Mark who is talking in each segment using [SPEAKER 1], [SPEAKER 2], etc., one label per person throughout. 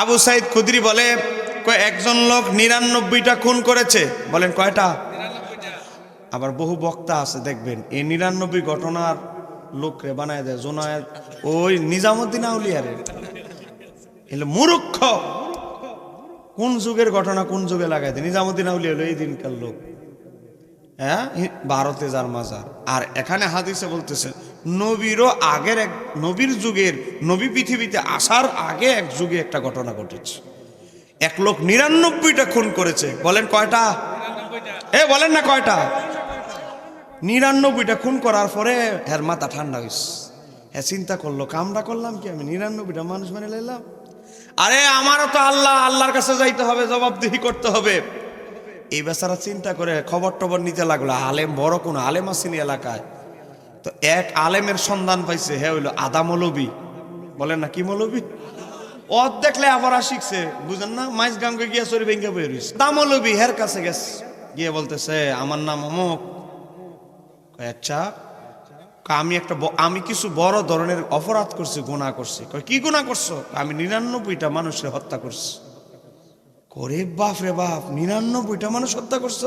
[SPEAKER 1] আবু সাইদ খুদরি বলে একজন লোক নিরানব্বইটা খুন করেছে। বলেন, কয়টা? আবার বহু বক্তা আছে, দেখবেন, এই নিরানব্বই ঘটনার লোকরে বানায় দেয় জোনায়ের ওই নিজামুদ্দিন আউলিয়ারে। এলে মূর্খ। কোন যুগের ঘটনা কোন যুগে লাগাই দেয়? নিজামুদ্দিন আউলিয়া হলো এই দিনকার লোক। হ্যাঁ? ভারতে যার মাজার। আর এখানে হাদিসে বলতেছে, নবীরও আগের এক, নবীর যুগের, নবী পৃথিবীতে আসার আগে এক যুগে একটা ঘটনা ঘটেছে। এক লোক নিরানব্বইটা খুন করেছে। বলেন কয়টা? এ, বলেন না কয়টা? নিরানব্বইটা খুন করার পরে এর মাথা ঠান্ডা হয়েছে হ্যাঁ চিন্তা করল কামটা করলাম কি আমি? নিরানব্বইটা মানুষ মানে লাইলাম। আরে, আমারও তো আল্লাহ, আল্লাহর কাছে যাইতে হবে, জবাবদিহি করতে হবে। এই বেচারা চিন্তা করে খবর টবর নিতে লাগল, আলেম বড় কোন আলেম আসেনি এলাকায়? তো এক আলেমের সন্ধান পাইছে হ্যাঁ হইল আদা মৌলবি। বলেন না, কি মৌলবি? অত দেখলে আবার শিখছে, বুঝেন না? মাইজ গামকে গিয়া চরি ভেঙ্গে বই রইছে। দা মৌলবি, হের কাছে গেছে? গিয়ে বলতেছে, আমার নাম অমুক। আচ্ছা। আমি একটা আমি কিছু বড় ধরনের অপরাধ করছি গুণা করছি। কি গুণা করছ? আমি নিরানব্বইটা মানুষের হত্যা করছি। করে, বাপ রে বাপ, নিরানব্বইটা মানুষ হত্যা করছ?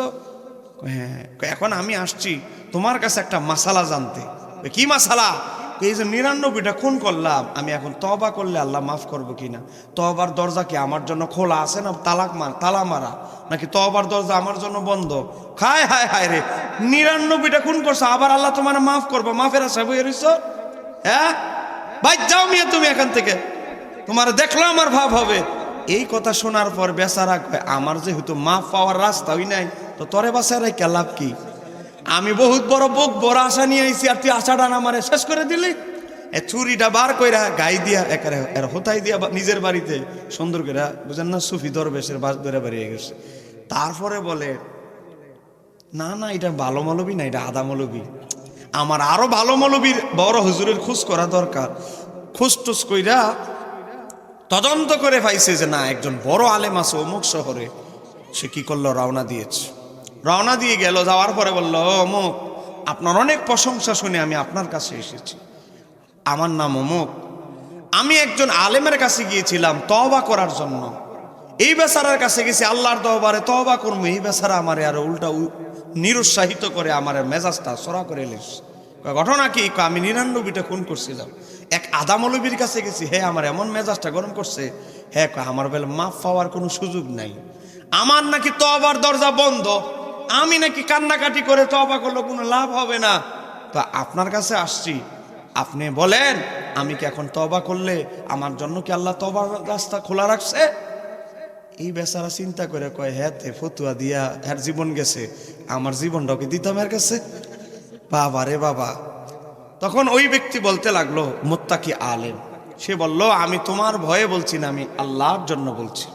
[SPEAKER 1] হ্যাঁ। এখন আমি আসছি তোমার কাছে একটা মাসালা জানতে। কি মাসালা? এই যে নিরানব্বইটা খুন করলাম, আমি এখন তবা করলে আল্লাহ মাফ করব কিনা তবার দরজা কি আমার জন্য খোলা আছে না তালাক মার তালা মারা? নাকি তবার দরজা আমার জন্য বন্ধ? খায় হায় হায় রে। নিরানব্বইটা খুন করছ, আবার আল্লাহ তোমার মাফ করব। মাফের আশা বই রইছ? হ্যাঁ? ভাই যাও মিয়া তুমি এখান থেকে। তোমার দেখল আমার ভাব হবে। এই কথা শোনার পর বেচারা কয়, আমার যেহেতু মাফ পাওয়ার রাস্তা হই নাই, তো তরে বাসায় কে লাভ কি? আমি বহুত বড় বুক বড় আশা নিয়ে আইছি আর তুই আশাটা না আমারে শেষ করে দিলি? এ চুরিটা বার কইরা গাই দিয়া, একারে, এর হোতাই দিয়া নিজের বাড়িতে সুন্দর করে বুঝেন না, সুফি দরবেশের বাস ধরে বাড়িয়ে গেছে। তারপরে বলে, না না, এটা ভালো মৌলবি না, এটা আদা মৌলবি। আমার আরও ভালো মৌলবীর বড় হুজুরের খোঁজ করা দরকার। খোঁজ টুস কইরা তদন্ত করে পাইছে যে না, একজন বড় আলেম আছে অমুক শহরে। সে কি করল? রওনা দিয়েছে। রওনা দিয়ে গেল, যাওয়ার পরে বলল অমুক, আপনার অনেক প্রশংসা শুনে আমি আপনার কাছে এসেছি। আমার নাম অমুক। আমি একজন আলেমের কাছে গিয়েছিলাম তবা করার জন্য। এই বেচারার কাছে গেছি, আল্লাহর দরবারে তবা করব। এই বেচারা আমারে আর উল্টা নিরুৎসাহিত করে আমার মেজাজটা সরা করে এলিস ঘটনা কি? আমি নিরানব্বইটা খুন করছিলাম। এক আদামলবির কাছে গেছি হ্যাঁ আমার এমন মেজাজটা গরম করছে। হ্যাঁ আমার বেলা, মাফ পাওয়ার কোনো সুযোগ নাই। আমার নাকি তবার দরজা বন্ধ। আমি নাকি কান্নাকাটি করে তবা করলে কোনো লাভ হবে না। তো আপনার কাছে আসছি। আপনি বলেন, আমি কি এখন তবা করলে আমার জন্য কি আল্লাহ তবার রাস্তা খোলা রাখছে? এই বেচারা চিন্তা করে কয় হ্যাঁ ফতুয়া দিয়া হ্যার জীবন গেছে। আমার জীবনটাও কি দিতাম এর কাছে? বাবা রে বাবা তখন ওই ব্যক্তি বলতে লাগল, মোত্তাকি আলেম। সে বলল, আমি তোমার ভয়ে বলছি না, আমি আল্লাহর জন্য বলছি।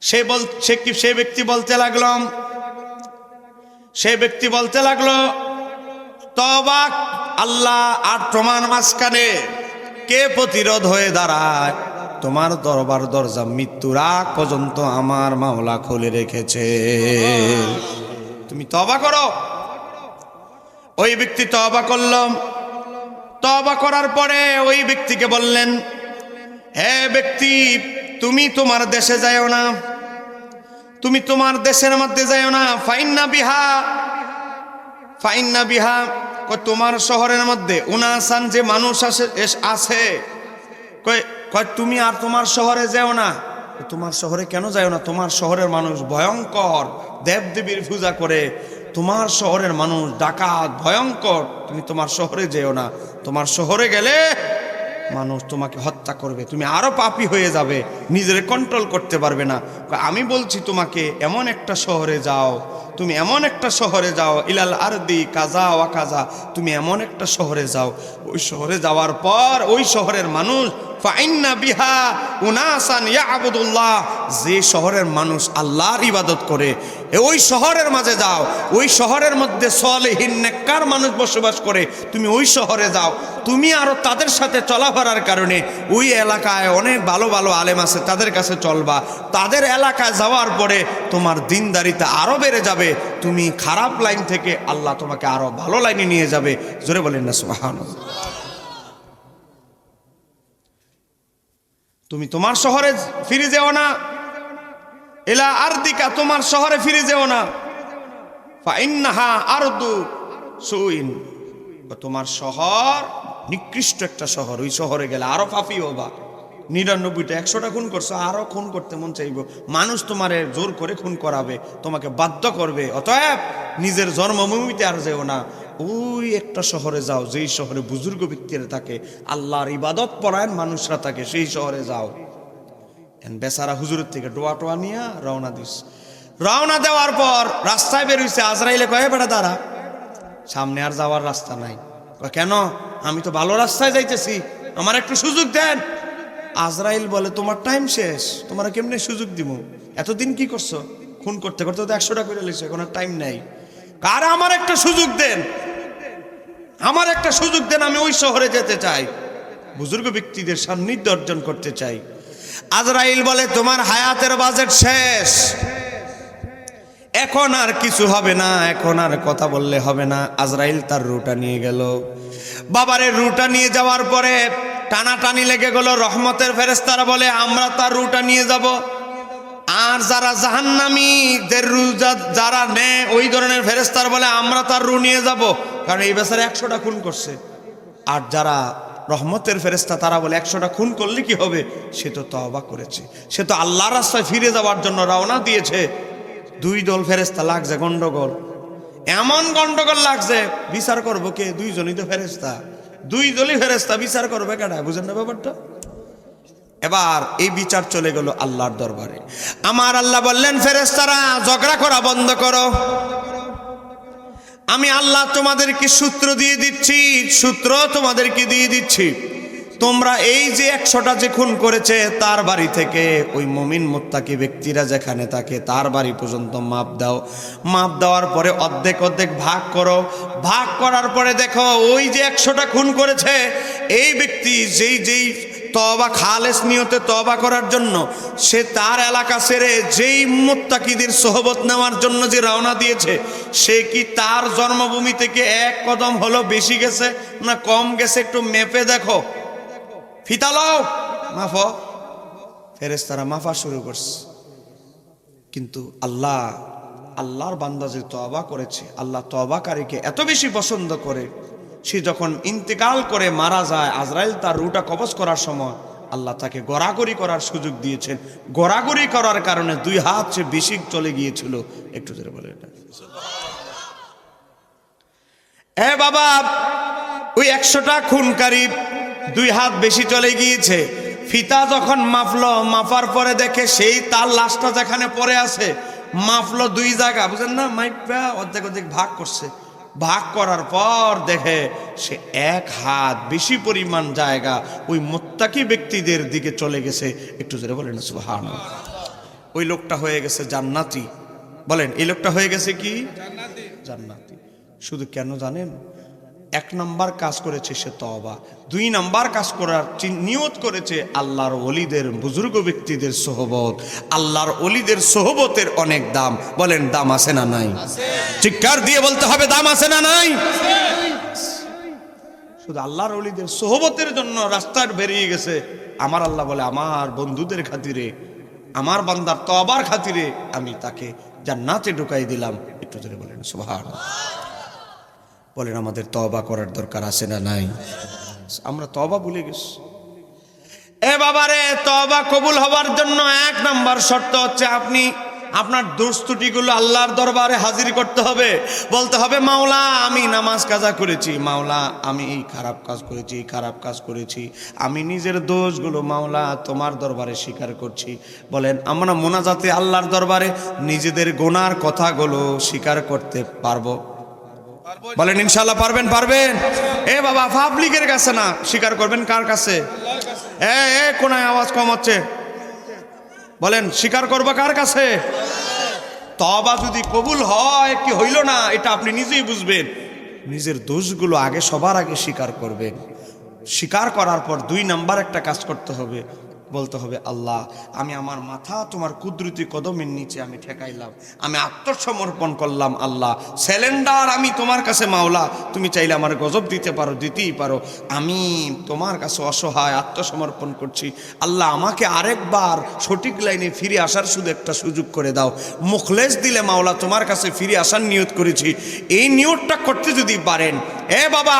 [SPEAKER 1] সে বল, সে কি, সে ব্যক্তি বলতে লাগলাম সে ব্যক্তি বলতে লাগল তবা আল্লাহ আর প্রমাণ মাঝখানে কে প্রতিরোধ হয়ে দাঁড়ায়? তোমার দরবার দরজা মৃত্যুর আগ পর্যন্ত আমার মামলা খুলে রেখেছে। তুমি তবা করো। ওই ব্যক্তি তবা করল। তবা করার পরে ওই ব্যক্তিকে বললেন, হে ব্যক্তি, তুমি তোমার দেশে যাও না। তুমি তোমার দেশের মধ্যে যাও না। ফাইন্না বিহা ফাইন্না বিহা, কয় তোমার শহরের মধ্যে উনাসান যে মানুষ আসে আছে, কয় তুমি আর তোমার শহরে যেও না। তোমার শহরে কেন যাও না? তোমার শহরের মানুষ ভয়ঙ্কর। দেবদেবীর পূজা করে তোমার শহরের মানুষ ডাকাত, ভয়ঙ্কর। তুমি তোমার শহরে যেও না। তোমার শহরে গেলে মানুষ তোমাকে হত্যা করবে। তুমি আরও পাপি হয়ে যাবে। নিজের কন্ট্রোল করতে পারবে না। আমি বলছি তোমাকে, এমন একটা শহরে যাও, তুমি এমন একটা শহরে যাও, ইলাল আরদি কাজা ওয়া কাজা, তুমি এমন একটা শহরে যাও। ওই শহরে যাওয়ার পর ওই শহরের মানুষ, ফাইন্না বিহা উনাসান ইয়াবুদুল্লাহ, যে শহরের মানুষ আল্লাহর ইবাদত করে ওই শহরের মাঝে যাও, ওই শহরের মধ্যে সলেহীন নেককার মানুষ বসবাস করে, তুমি ওই শহরে যাও। তুমি আরও তাদের সাথে চলাফেরার কারণে ওই এলাকায় অনেক ভালো ভালো আলেম আছে, তাদের কাছে চলবা। তাদের এলাকায় যাওয়ার পরে তোমার দিনদারিতা আরও বেড়ে যাবে। তুমি খারাপ লাইন থেকে আল্লাহ তোমাকে আরও ভালো লাইনে নিয়ে যাবে। জোরে বলেন না, সুবহানাল্লাহ। তুমি তোমার শহরে ফিরে যেও না। এলা আর দিকা তোমার শহরে ফিরে যেও না। তোমার শহর নিকৃষ্ট একটা শহর, ওই শহরে গেলে আরও ফাফি হবা নিরানব্বইটা, একশোটা খুন করছ, আরও খুন করতে মন চাইব। মানুষ তোমারে জোর করে খুন করাবে, তোমাকে বাধ্য করবে, অতএব নিজের জন্মভূমিতে আর যেও না। ওই একটা শহরে যাও, যেই শহরে বুজুর্গ ব্যক্তিরা থাকে, আল্লাহর ইবাদত পরায়ণ মানুষরা থাকে, সেই শহরে যাও। বেচারা হুজুরের থেকে ডোয়া টোয়া নিয়ে রওনা দিস। রওনা দেওয়ার পর রাস্তায় বেরোইছে আজরাইলে কয়ে বেড়া দাঁড়া, সামনে আর যাওয়ার রাস্তা নাই। কেন? আমি তো ভালো রাস্তায় যাইতেছি, আমার একটু সুযোগ দেন। আজরাইল বলে, তোমার টাইম শেষ, তোমার কেমনে সুযোগ দিব এতদিন কি করছ? খুন করতে করতে তো একশোটা করে লেছো এখন টাইম নাই। কার আমার একটা সুযোগ দেন? আমার একটা সুযোগ দেন, আমি ওই শহরে যেতে চাই। বুজুর্গ ব্যক্তিদের সান্নিধ্য অর্জন করতে চাই। আজরাইল বলে, তোমার হায়াতের বাজেট শেষ। এখন আর কিছু হবে না, এখন আর কথা বললে হবে না। আজরাইল তার রুটা নিয়ে গেল। বাবারের রুটা নিয়ে যাওয়ার পরে টানাটানি লেগে গেল, রহমতের ফেরেস্তারা বলে, আমরা তার রুটা নিয়ে যাব। আর যারা জাহান্নামীদের রু যারা নেয়, ওই ধরনের ফেরেস্তার বলে, আমরা তার রু নিয়ে যাব। কারণ এই বেচারা একশোটা খুন করছে। আর যারা রহমতের ফেরেস্তা তারা বলে, একশোটা খুন করলে কি হবে? সে তো তওবা করেছে। সে তো আল্লাহর রাস্তায় ফিরে যাওয়ার জন্য রওনা দিয়েছে। দুই দল ফেরেস্তা লাগছে, গন্ডগোল। এমন গন্ডগোল লাগছে, বিচার করব কে? দুইজনই তো ফেরেস্তা দুই দলই ফেরেস্তা বিচার করবে কেন? বুঝেন না ব্যাপারটা? এবার এই বিচার চলে গেল আল্লাহর দরবারে। আমার আল্লাহ বললেন ফেরেস্তারা ঝগড়া করা বন্ধ করো। আমি আল্লাহ তোমাদেরকে সূত্র দিয়ে দিচ্ছি, সূত্র তোমাদেরকে দিয়ে দিচ্ছি। তোমরা এই যে একশোটা যে খুন করেছে তার বাড়ি থেকে ওই মমিন মোত্তাকি ব্যক্তিরা যেখানে থাকে, তার বাড়ি পর্যন্ত মাপ দাও। মাপ দেওয়ার পরে অর্ধেক অর্ধেক ভাগ করো। ভাগ করার পরে দেখো, ওই যে একশোটা খুন করেছে, এই ব্যক্তি যেই যেই তবা খালেস নিয়তে তবা করার জন্য, সে তার এলাকা ছেড়ে যেই মোত্তাকিদের সোহবত নেওয়ার জন্য যে রওনা দিয়েছে, সে কি তার জন্মভূমি থেকে এক কদম হলো বেশি গেছে না কম গেছে? একটু মেপে দেখো। ফিতালাও, মাফ ফেরেস তারা মাফা শুরু করছে। কিন্তু আল্লাহ, আল্লাহর বান্দা যে তবা করেছে, আল্লাহ তবাকারীকে এত বেশি পছন্দ করে, সে যখন ইন্তেকাল করে মারা যায়, আজরাইল তার রুটা কবজ করার সময়, আল্লাহ তাকে গড়াগড়ি করার সুযোগ দিয়েছেন। গড়াগড়ি করার কারণে দুই হাত সে বেশি চলে গিয়েছিল। একটু ধরে বলে এটা। এ বাবা, ওই একশোটা খুনকারী দুই হাত বেশি চলে গিয়েছে। ফিতা যখন মাপলো মাপার পরে দেখে সেই তার লাশটা যেখানে পড়ে আছে মাপলো দুই জায়গা। বুঝেন না? মাইপা অর্ধেক অর্ধেক ভাগ করছে। ভাগ করার পর দেখে সে এক হাত বেশি পরিমাণ জায়গা ওই মোত্তাকি ব্যক্তিদের দিকে চলে গেছে। একটু জোরে বলেন সুবহান ওই লোকটা হয়ে গেছে জান্নাতি। বলেন, এই লোকটা হয়ে গেছে কি? জান্নাতি। শুধু কেন জানেন? এক নম্বর কাজ করেছে সে তবা দুই নাম্বার কাজ করার নিয়ত করেছে আল্লাহর অলিদের বুজুর্গ ব্যক্তিদের সোহবত। আল্লাহর অলিদের সোহবতের অনেক দাম। বলেন, দাম আছে না নাই? চিৎকার দিয়ে বলতে হবে, দাম আছে না নাই? শুধু আল্লাহর অলিদের সোহবতের জন্য রাস্তায় বেরিয়ে গেছে। আমার আল্লাহ বলে, আমার বন্ধুদের খাতিরে, আমার বান্দার তবার খাতিরে আমি তাকে যার জান্নাতে ঢুকাই দিলাম। একটু ধরে বলেন সুবহান বলেন, আমাদের তবা করার দরকার আছে না নাই? আমরা তবা ভুলে গেছি। এ বাবারে তবা কবুল হবার জন্য এক নাম্বার শর্ত হচ্ছে আপনি আপনার দুস্তুটিগুলো আল্লাহর দরবারে হাজির করতে হবে। বলতে হবে, মাওলা, আমি নামাজ কাজা করেছি। মাওলা, আমি এই খারাপ কাজ করেছি, এই খারাপ কাজ করেছি। আমি নিজের দোষগুলো, মাওলা, তোমার দরবারে স্বীকার করছি। বলেন, আমরা মোনাজাতে আল্লাহর দরবারে নিজেদের গোনার কথাগুলো স্বীকার করতে পারব। বলেন ইনশাল্লাহ পারবেন পারবেন। এ বাবা, পাবলিকের কাছে না, স্বীকার করবেন, কার কাছে? এ এ, কোনায় আওয়াজ কম হচ্ছে। বলেন, স্বীকার করব কার কাছে? তবা যদি কবুল হয়, কি হইল না, এটা আপনি নিজেই বুঝবেন। নিজের দোষগুলো আগে সবার আগে স্বীকার করবেন। স্বীকার করার পর দুই নাম্বার একটা কাজ করতে হবে। বলতে হবে, আল্লাহ, আমি আমার মাথা তোমার কুদরতি কদমের নিচে আমি ঠেকাইলাম। আমি আত্মসমর্পণ করলাম, আল্লাহ। স্যালেন্ডার আমি তোমার কাছে, মাওলা। তুমি চাইলে আমার গজব দিতে পারো, দিতেই পারো। আমি তোমার কাছে অসহায় আত্মসমর্পণ করছি। আল্লাহ, আমাকে আরেকবার সঠিক লাইনে ফিরে আসার শুধু একটা সুযোগ করে দাও। মুখলেস দিলে, মাওলা, তোমার কাছে ফিরে আসার নিয়ত করেছি। এই নিয়তটা করতে যদি পারেন এ বাবা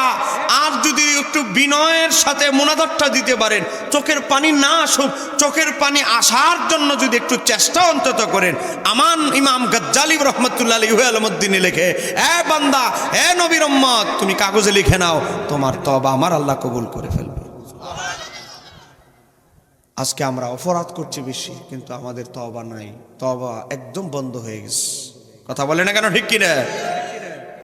[SPEAKER 1] আর যদি একটু বিনয়ের সাথে মোনাদরটা দিতে পারেন, চোখের পানি না আসুক, চোখের পানি আসার জন্য যদি একটু চেষ্টা অন্তত করেন, আমান ইমাম গজ্জালি রহমতুল্লাহ আলমুদ্দিনে লেখে, এ বান্দা, এ নবীর উম্মত, তুমি কাগজে লিখে নাও, তোমার তবা আমার আল্লাহ কবুল করে ফেলবে। আজকে আমরা অপরাধ করছি বেশি, কিন্তু আমাদের তবা নাই তবা একদম বন্ধ হয়ে গেছে। কথা বলে না কেন, ঠিক কিনা?